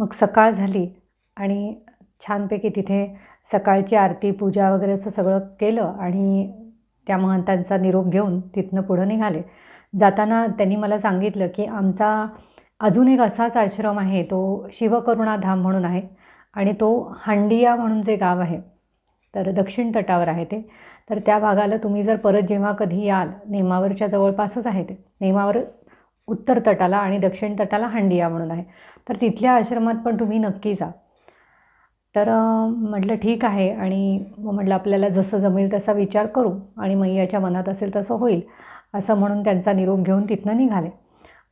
मग सकाळ झाली आणि छानपैकी तिथे सकाळची आरती पूजा वगैरे असं सगळं केलं आणि त्या महंतांचा निरोप घेऊन तिथनं पुढं निघाले. जाताना त्यांनी मला सांगितलं की आमचा अजून एक असाच आश्रम आहे तो शिवकरुणा धाम म्हणून आहे आणि तो हांडिया म्हणून जे गाव आहे तर दक्षिण तटावर आहे ते. तर त्या भागाला तुम्ही जर परत जेव्हा कधी याल नेमावरच्या जवळपासच आहे ते. नेमावर उत्तर तटाला आणि दक्षिण तटाला हांडिया म्हणून आहे. तर तिथल्या आश्रमात पण तुम्ही नक्की जा. तर म्हटलं ठीक आहे आणि मग म्हटलं आपल्याला जसं जमेल तसा विचार करू आणि मैयाच्या मनात असेल तसं होईल असं म्हणून त्यांचा निरोप घेऊन तिथनं निघाले.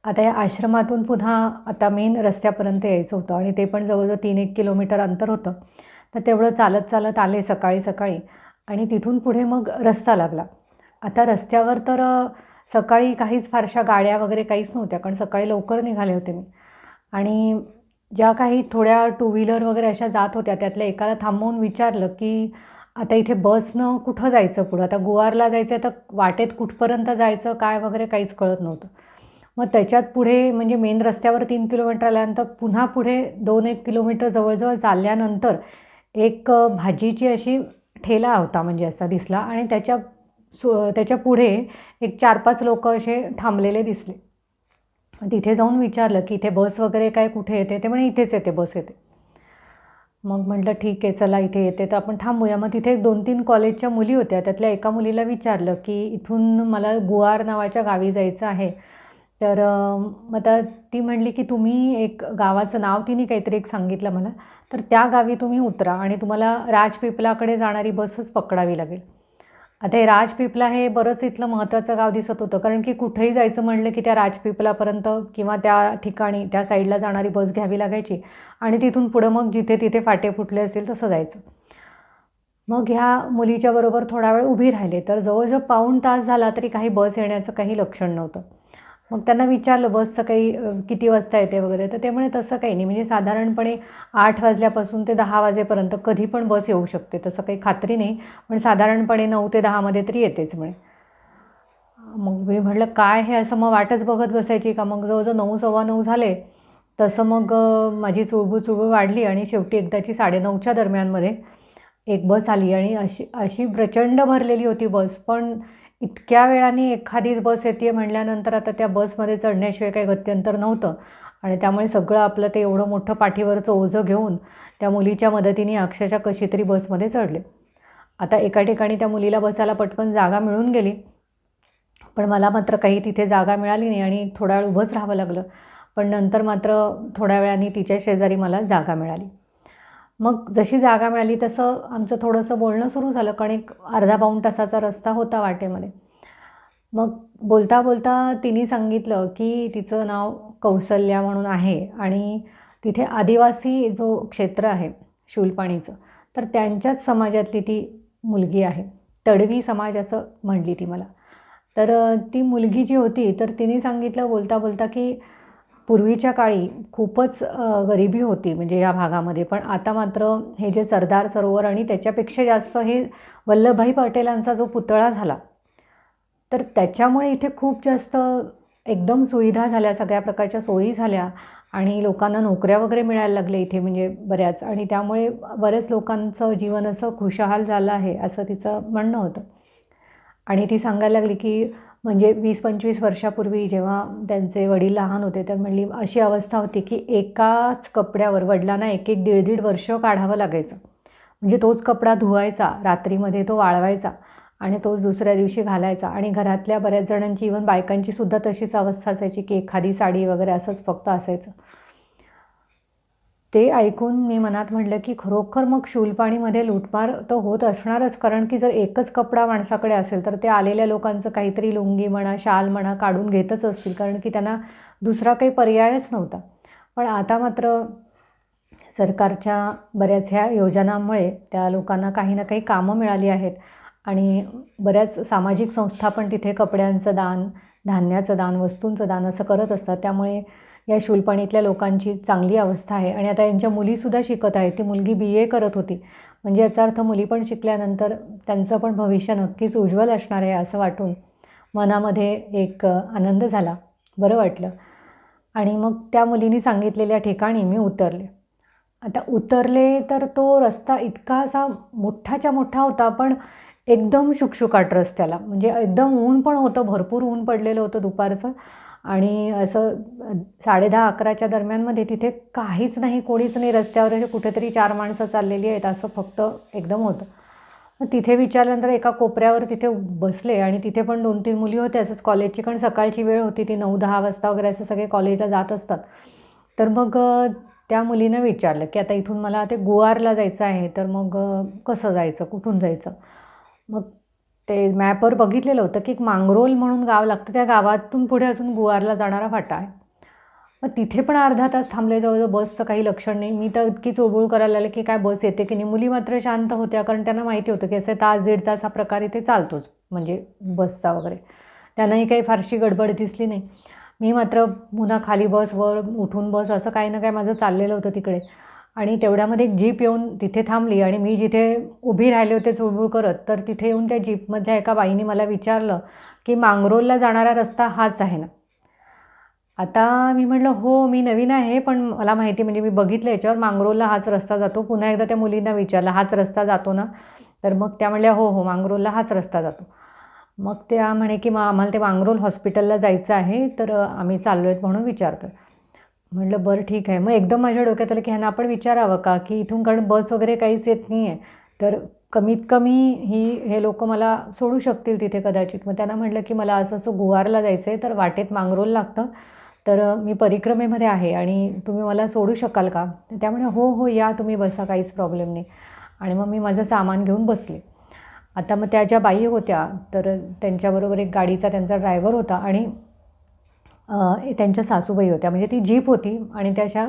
आता या आश्रमातून पुन्हा आता मेन रस्त्यापर्यंत यायचं होतं आणि ते पण जवळजवळ तीन एक किलोमीटर अंतर होतं. तर तेवढं चालत चालत आले सकाळी सकाळी आणि तिथून पुढे मग रस्ता लागला. आता रस्त्यावर तर सकाळी काहीच फारशा गाड्या वगैरे काहीच नव्हत्या कारण सकाळी लवकर निघाले होते मी. आणि ज्या काही थोड्या टू व्हीलर वगैरे अशा जात होत्या त्यातल्या एकाला थांबवून विचारलं की आता इथे बसनं कुठं जायचं पुढं? आता गुवारला जायचं आहे तर वाटेत कुठपर्यंत जायचं? काय वगैरे काहीच कळत नव्हतं. मग त्याच्यात पुढे म्हणजे मेन रस्त्यावर तीन किलोमीटर आल्यानंतर पुन्हा पुढे दोन एक किलोमीटर जवळजवळ चालल्यानंतर एक भाजीची अशी ठेला होता म्हणजे असा दिसला. आणि त्याच्या सु त्याच्या पुढे एक चार पाच लोक असे थांबलेले दिसले. तिथे जाऊन विचारलं की इथे बस वगैरे काय कुठे येते? ते म्हणे इथेच येते बस येते. मग म्हटलं ठीक आहे चला इथे येते. तर आपण थांबूया. मग तिथे एक दोन तीन कॉलेजच्या मुली होत्या. त्यातल्या एका मुलीला विचारलं की इथून मला गुवार नावाच्या गावी जायचं आहे. तर मग आता ती म्हणली की तुम्ही एक गावाचं नाव तिने काहीतरी एक सांगितलं मला. तर त्या गावी तुम्ही उतरा आणि तुम्हाला राजपिपलाकडे जाणारी बसच पकडावी लागेल. आता हे राजपिपला हे बरंच इथलं महत्त्वाचं गाव दिसत होतं. कारण की कुठेही जायचं म्हणलं की त्या राजपिपलापर्यंत किंवा त्या ठिकाणी त्या साईडला जाणारी बस घ्यावी लागायची आणि तिथून पुढं मग जिथे तिथे फाटे फुटले असतील तसं जायचं. मग ह्या मुलीच्या बरोबर थोडा वेळ उभी राहिले. तर जवळजवळ पाऊण तास झाला तरी काही बस येण्याचं काही लक्षण नव्हतं. मग त्यांना विचारलं बसचं काही किती वाजता येते वगैरे? तर ते म्हणे तसं काही नाही. म्हणजे साधारणपणे आठ वाजल्यापासून ते दहा वाजेपर्यंत कधी पण बस येऊ शकते. तसं काही खात्री नाही पण साधारणपणे नऊ ते दहामध्ये तरी येतेच म्हणे. मग मी म्हटलं काय हे असं मग वाटच बघत बसायची का? मग जवळजवळ नऊ सव्वा नऊ झाले. तसं मग माझी चुळबुळ चुळबुळ वाढली आणि शेवटी एकदाची साडेनऊच्या दरम्यानमध्ये एक बस आली आणि अशी अशी प्रचंड भरलेली होती बस. पण इतक्या वेळाने एखादीच बस येते म्हणल्यानंतर आता त्या बसमध्ये चढण्याशिवाय काही गत्यंतर नव्हतं. आणि त्यामुळे सगळं आपलं ते एवढं मोठं पाठीवरचं ओझं घेऊन त्या मुलीच्या मदतीने अक्षरशः कशी तरी बसमध्ये चढले. आता एका ठिकाणी त्या मुलीला बसायला पटकन जागा मिळून गेली. पण मला मात्र काही तिथे जागा मिळाली नाही आणि थोडा वेळ उभंच राहावं लागलं. पण नंतर मात्र थोड्या वेळाने तिच्या शेजारी मला जागा मिळाली. मग जशी जागा मिळाली तसं आमचं थोडंसं बोलणं सुरू झालं. कारण एक अर्धा पाऊण तासाचा रस्ता होता वाटेमध्ये. मग बोलता बोलता तिने सांगितलं की तिचं नाव कौसल्या म्हणून आहे आणि तिथे आदिवासी जो क्षेत्र आहे शूलपाणीचं तर त्यांच्याच समाजातली ती मुलगी आहे. तडवी समाज असं म्हणली ती मला. तर ती मुलगी जी होती तर तिने सांगितलं बोलता बोलता की पूर्वीच्या काळी खूपच गरिबी होती. म्हणजे या भागामध्ये पण आता मात्र हे जे सरदार सरोवर आणि त्याच्यापेक्षा जास्त हे वल्लभभाई पटेलांचा जो पुतळा झाला तर त्याच्यामुळे इथे खूप जास्त एकदम सुविधा झाल्या सगळ्या प्रकारच्या सोयी झाल्या आणि लोकांना नोकऱ्या वगैरे मिळायला लागल्या इथे म्हणजे बऱ्याच. आणि त्यामुळे बऱ्याच लोकांचं जीवन असं खुशहाल झालं आहे असं तिचं म्हणणं होतं. आणि ती सांगायला लागली की म्हणजे वीस पंचवीस वर्षापूर्वी जेव्हा त्यांचे वडील लहान होते तर म्हणली अशी अवस्था होती की एकाच कपड्यावर वडिलांना एक एक दीड दीड वर्ष काढावं लागायचं. म्हणजे तोच कपडा धुवायचा रात्रीमध्ये तो वाळवायचा आणि तोच दुसऱ्या दिवशी घालायचा. आणि घरातल्या बऱ्याच जणांची इवन बायकांची सुद्धा तशीच अवस्था असायची की एखादी साडी वगैरे असंच फक्त असायचं. ते ऐकून मी मनात म्हटलं की खरोखर मग शूलपाणीमध्ये लूटमार तर होत असणारच. कारण की जर एकच कपडा माणसाकडे असेल तर ते आलेल्या लोकांचं काहीतरी लुंगी म्हणा शाल म्हणा काढून घेतच असतील. कारण की त्यांना दुसरा काही पर्यायच नव्हता. पण आता मात्र सरकारच्या बऱ्याच ह्या योजनांमुळे त्या लोकांना काही ना काही कामं मिळाली आहेत. आणि बऱ्याच सामाजिक संस्था पण तिथे कपड्यांचं दान धान्याचं दान वस्तूंचं दान असं करत असतात. त्यामुळे या शूलपाणीतल्या लोकांची चांगली अवस्था आहे. आणि आता यांच्या मुलीसुद्धा शिकत आहेत. ती मुलगी बी ए करत होती. म्हणजे याचा अर्थ मुली पण शिकल्यानंतर त्यांचं पण भविष्य नक्कीच उज्ज्वल असणार आहे असं वाटून मनामध्ये एक आनंद झाला. बरं वाटलं. आणि मग त्या मुलीने सांगितलेल्या ठिकाणी मी उतरले. आता उतरले तर तो रस्ता इतका असा मोठाच्या मोठा होता पण एकदम शुकशुकाट रस्त्याला. म्हणजे एकदम ऊन पण होतं भरपूर ऊन पडलेलं होतं दुपारचं. आणि असं साडेदहा अकराच्या दरम्यानमध्ये तिथे काहीच नाही कोणीच नाही रस्त्यावर असे कुठेतरी चार माणसं चाललेली आहेत असं फक्त एकदम होतं. तिथे विचारल्यानंतर एका कोपऱ्यावर तिथे बसले आणि तिथे पण दोन तीन मुली होत्या असंच कॉलेजची कारण सकाळची वेळ होती ती नऊ दहा वाजता वगैरे असं सगळे कॉलेजला जात असतात. तर मग त्या मुलीनं विचारलं की आता इथून मला ते गुवारला जायचं आहे तर मग कसं जायचं कुठून जायचं? मग ते मॅपवर बघितलेलं होतं की एक मांगरोल म्हणून गाव लागतं. त्या गावातून पुढे अजून गुवारला जाणारा फाटा आहे. मग तिथे पण अर्धा तास थांबले. जवळजवळ बसचं काही लक्षण नाही. मी तर इतकी चोबूळ करायला लागले की काय बस येते की नाही. मुली मात्र शांत होत्या कारण त्यांना माहिती होतं की असे तास दीड तास हा प्रकार इथे चालतोच म्हणजे बसचा वगैरे. त्यांनाही काही फारशी गडबड दिसली नाही. मी मात्र पुन्हा खाली बसवर उठून बस असं काही ना काही माझं चाललेलं होतं तिकडे. आणि तेवढ्यामध्ये एक जीप येऊन तिथे थांबली आणि मी जिथे उभी राहिले होते चुळबुळ करत तर तिथे येऊन त्या जीपमधल्या एका बाईने मला विचारलं की मांगरोलला जाणारा रस्ता हाच आहे ना? आता मी म्हटलं हो मी नवीन आहे पण मला माहिती म्हणजे मी बघितलं याच्यावर मांगरोलला हाच रस्ता जातो. पुन्हा एकदा त्या मुलींना विचारलं हाच रस्ता जातो ना? तर मग त्या म्हणल्या हो हो मांगरोलला हाच रस्ता जातो. मग त्या म्हणे की मग आम्हाला ते मांगरोल हॉस्पिटलला जायचं आहे तर आम्ही चाललो आहेत म्हणून विचारतो आहे म्हटलं बरं ठीक आहे. मग एकदम माझ्या डोक्यात आलं की ह्यांना आपण विचारावं का? की इथून कारण बस वगैरे काहीच येत नाही आहे तर कमीत कमी ही हे लोक मला सोडू शकतील तिथे कदाचित. मग त्यांना म्हटलं की मला असं असं गुवारला जायचं आहे तर वाटेत मांगरोल लागतं. तर मी परिक्रमेमध्ये आहे आणि तुम्ही मला सोडू शकाल का? त्यामुळे हो हो या तुम्ही बसा काहीच प्रॉब्लेम नाही. आणि मग मी माझं सामान घेऊन बसले. आता मग त्या ज्या बाई होत्या तर त्यांच्याबरोबर एक गाडीचा त्यांचा ड्रायव्हर होता आणि त्यांच्या सासूबाई होत्या. म्हणजे ती जीप होती आणि त्याच्या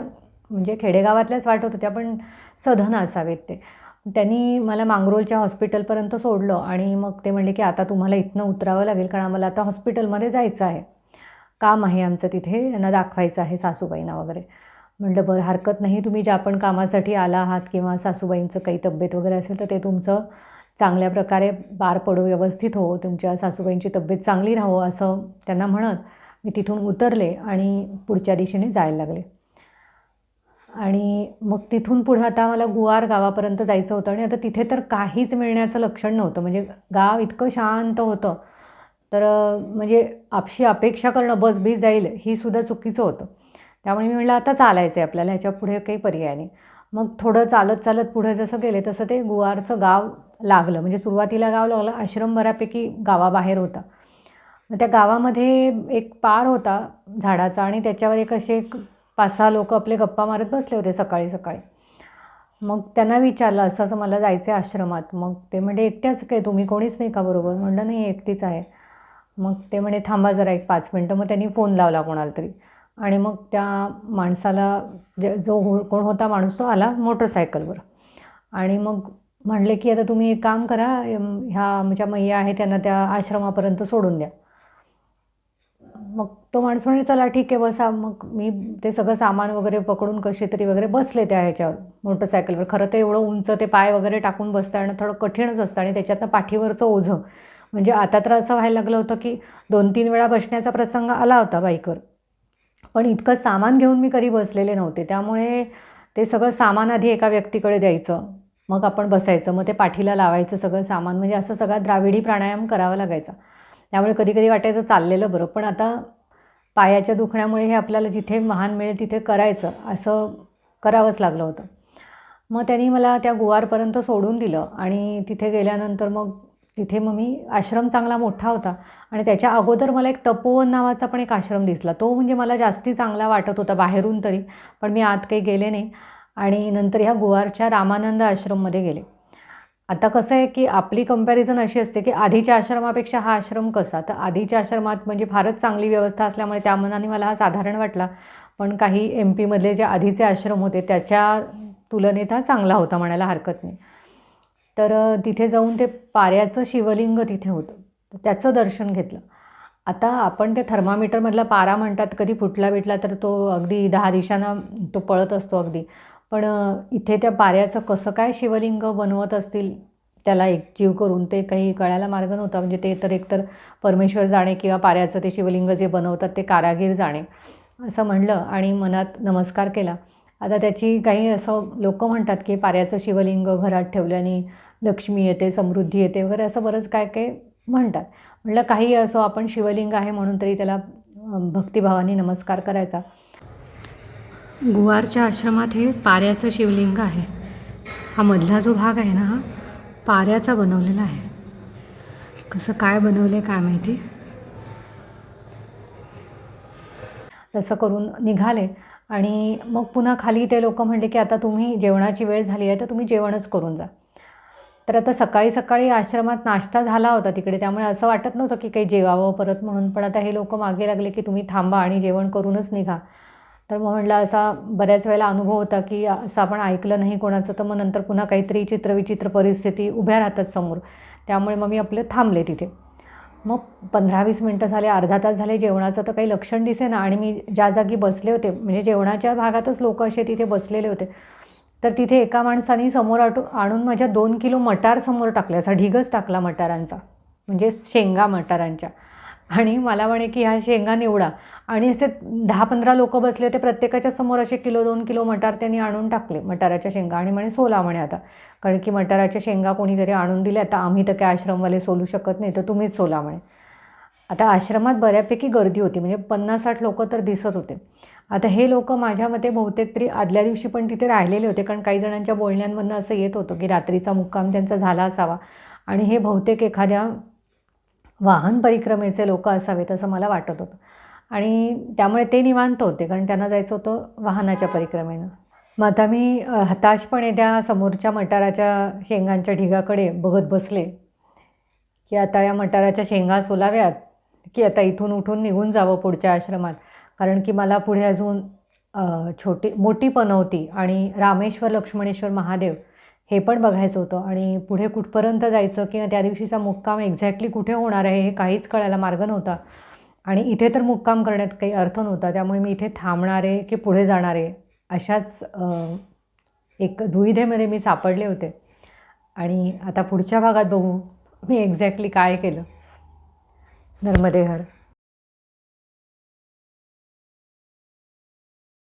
म्हणजे खेडेगावातल्याच वाटत होत्या पण सधन असावेत ते. त्यांनी मला मांगरोलच्या हॉस्पिटलपर्यंत सोडलं आणि मग ते म्हणले की आता तुम्हाला इथनं उतरावं लागेल कारण आम्हाला आता हॉस्पिटलमध्ये जायचं आहे. काम आहे आमचं तिथे यांना दाखवायचं आहे सासूबाईंना वगैरे. म्हटलं बरं हरकत नाही. तुम्ही ज्या पण कामासाठी आला आहात किंवा सासूबाईंचं काही तब्येत वगैरे असेल तर ते तुमचं चांगल्या प्रकारे पार पडो व्यवस्थित हो. तुमच्या सासूबाईंची तब्येत चांगली राहो असं त्यांना म्हणत मी तिथून उतरले आणि पुढच्या दिशेने जायला लागले. आणि मग तिथून पुढं आता मला गुवार गावापर्यंत जायचं होतं आणि आता तिथे तर काहीच मिळण्याचं लक्षण नव्हतं. म्हणजे गाव इतकं शांत होतं. तर म्हणजे आपशी अपेक्षा करणं बस बी जाईल ही सुद्धा चुकीचं होतं. त्यामुळे मी म्हटलं आता चालायचं आहे आपल्याला ह्याच्या पुढे काही पर्याय नाही. मग थोडं चालत चालत पुढे जसं गेले तसं ते गुवारचं गाव लागलं. म्हणजे सुरुवातीला गाव लागलं आश्रम बऱ्यापैकी गावाबाहेर होता. मग त्या गावामध्ये एक पार होता झाडाचा आणि त्याच्यावर एक असे एक पाच सहा लोक आपले गप्पा मारत बसले होते सकाळी सकाळी. मग त्यांना विचारलं असं असं मला जायचं आहे आश्रमात. मग ते म्हणजे एकट्याच काय? तुम्ही कोणीच नाही का बरोबर? म्हणलं नाही एकटीच आहे. मग ते म्हणे थांबा जरा एक पाच मिनटं. मग त्यांनी फोन लावला कोणाला तरी. आणि मग त्या माणसाला जे जो हो कोण होता माणूस तो आला मोटरसायकलवर. आणि मग म्हणले की आता तुम्ही एक काम करा ह्या आमच्या मैया आहे त्यांना त्या आश्रमापर्यंत सोडून द्या. मग तो माणूस म्हणजे चला ठीक आहे बसा. मग मी ते सगळं सामान वगैरे पकडून कसे तरी वगैरे बसले त्या ह्याच्यावर मोटरसायकलवर. खरं तर एवढं उंच ते पाय वगैरे टाकून बसता येणं थोडं कठीणच असतं आणि त्याच्यातनं पाठीवरचं ओझं. म्हणजे आता तर असं व्हायला लागलं होतं की दोन तीन वेळा बसण्याचा प्रसंग आला होता बाईकवर. पण इतकं सामान घेऊन मी कधी बसलेले नव्हते. त्यामुळे ते सगळं सामान आधी एका व्यक्तीकडे द्यायचं. मग आपण बसायचं. मग ते पाठीला लावायचं सगळं सामान. म्हणजे असं सगळा द्राविडी प्राणायाम करावा लागायचा. त्यामुळे कधी कधी वाटायचं चाललेलं बरं पण आता पायाच्या दुखण्यामुळे हे आपल्याला जिथे महान मिळेल तिथे करायचं असं करावंच लागलं होतं. मग त्यांनी मला त्या गुवारपर्यंत सोडून दिलं आणि तिथे गेल्यानंतर मग तिथे मग मी आश्रम चांगला मोठा होता आणि त्याच्या अगोदर मला एक तपोवन नावाचा पण एक आश्रम दिसला. तो म्हणजे मला जास्ती चांगला वाटत होता बाहेरून तरी पण मी आत काही गेले नाही आणि नंतर ह्या गुवारच्या रामानंद आश्रममध्ये गेले. आता कसं आहे की आपली कंपॅरिझन अशी असते की आधीच्या आश्रमापेक्षा हा आश्रम कसा? तर आधीच्या आश्रमात म्हणजे फारच चांगली व्यवस्था असल्यामुळे त्या मनाने मला हा साधारण वाटला. पण काही एम पीमधले जे आधीचे आश्रम होते त्याच्या तुलनेत हा चांगला होता म्हणायला हरकत नाही. तर तिथे जाऊन ते पाऱ्याचं शिवलिंग तिथे होतं. त्याचं दर्शन घेतलं. आता आपण ते थर्मामीटरमधला पारा म्हणतात कधी फुटला बिटला तर तो अगदी दहा दिशांना तो पळत असतो अगदी. पण इथे त्या पाऱ्याचं कसं काय शिवलिंग बनवत असतील त्याला एकजीव करून ते काही कळायला मार्ग नव्हता. म्हणजे ते तर एकतर परमेश्वर जाणे किंवा पाऱ्याचं ते शिवलिंग जे बनवतात ते कारागीर जाणे असं म्हणलं आणि मनात नमस्कार केला. आता त्याची काही असं लोक म्हणतात की पाऱ्याचं शिवलिंग घरात ठेवल्याने लक्ष्मी येते समृद्धी येते वगैरे असं बरंच काय काय म्हणतात. म्हटलं काही असो आपण शिवलिंग आहे म्हणून तरी त्याला भक्तिभावाने नमस्कार करायचा. गुवारच्या आश्रमात हे पाऱ्याचं शिवलिंग आहे. हा मधला जो भाग आहे ना हा पाऱ्याचा बनवलेला आहे. कसं काय बनवलं काय माहिती? तसं करून निघाले आणि मग पुन्हा खाली ते लोक म्हणले की आता तुम्ही जेवणाची वेळ झाली आहे तर तुम्ही जेवणच करून जा. तर आता सकाळी सकाळी आश्रमात नाश्ता झाला होता तिकडे त्यामुळे असं वाटत नव्हतं की काही जेवावं परत म्हणून पण आता हे लोक मागे लागले की तुम्ही थांबा आणि जेवण करूनच निघा. तर मग म्हटलं असा बऱ्याच वेळेला अनुभव होता की असं आपण ऐकलं नाही कोणाचं तर मग नंतर पुन्हा काहीतरी चित्रविचित्र परिस्थिती उभ्या राहतात समोर. त्यामुळे मग मी आपलं थांबले तिथे. मग पंधरा वीस मिनटं झाले अर्धा तास झाले जेवणाचं तर काही लक्षण दिसेना. आणि मी ज्या जागी बसले होते म्हणजे जेवणाच्या भागातच लोक असे तिथे बसलेले होते तर तिथे एका माणसाने समोर आटू आणून माझ्या दोन किलो मटार समोर टाकले. असा ढिगच टाकला मटारांचा म्हणजे शेंगा मटारांच्या. आणि मला म्हणे की ह्या शेंगा निवडा. आणि असे दहा पंधरा लोक बसले होते प्रत्येकाच्या समोर असे किलो दोन किलो मटार त्यांनी आणून टाकले मटाराच्या शेंगा. आणि म्हणे सोला म्हणे आता. कारण की मटाराच्या शेंगा कोणीतरी आणून दिल्या आता आम्ही तर काय आश्रमवाले सोलू शकत नाही तर तुम्हीच सोला म्हणे. आता आश्रमात बऱ्यापैकी गर्दी होती म्हणजे पन्नास साठ लोक तर दिसत होते. आता हे लोक माझ्या मते बहुतेक तरी आदल्या दिवशी पण तिथे राहिलेले होते कारण काही जणांच्या बोलण्यांमधनं असं येत होतं की रात्रीचा मुक्काम त्यांचा झाला असावा. आणि हे बहुतेक एखाद्या वाहन परिक्रमेचे लोक असावेत असं मला वाटत होतं. आणि त्यामुळे ते निवांत होते कारण त्यांना जायचं होतं वाहनाच्या परिक्रमेनं. मग आता मी हताशपणे त्या समोरच्या मटाराच्या शेंगांच्या ढिगाकडे बघत बसले की आता या मटाराच्या शेंगा सोलाव्यात की आता इथून उठून निघून जावं पुढच्या आश्रमात. कारण की मला पुढे अजून छोटी मोठी पनवती आणि रामेश्वर लक्ष्मणेश्वर महादेव हे पण बघायचं होतं. आणि पुढे कुठपर्यंत जायचं किंवा त्या दिवशीचा मुक्काम एक्झॅक्टली कुठे होणार आहे हे काहीच कळायला मार्ग नव्हता. आणि इथे तर मुक्काम करण्यात काही अर्थ नव्हता त्यामुळे मी इथे थांबणारे की पुढे जाणारे अशाच एक दुविधेमध्ये मी सापडले होते. आणि आता पुढच्या भागात बघू मी एक्झॅक्टली काय केलं. नर्मदेहर.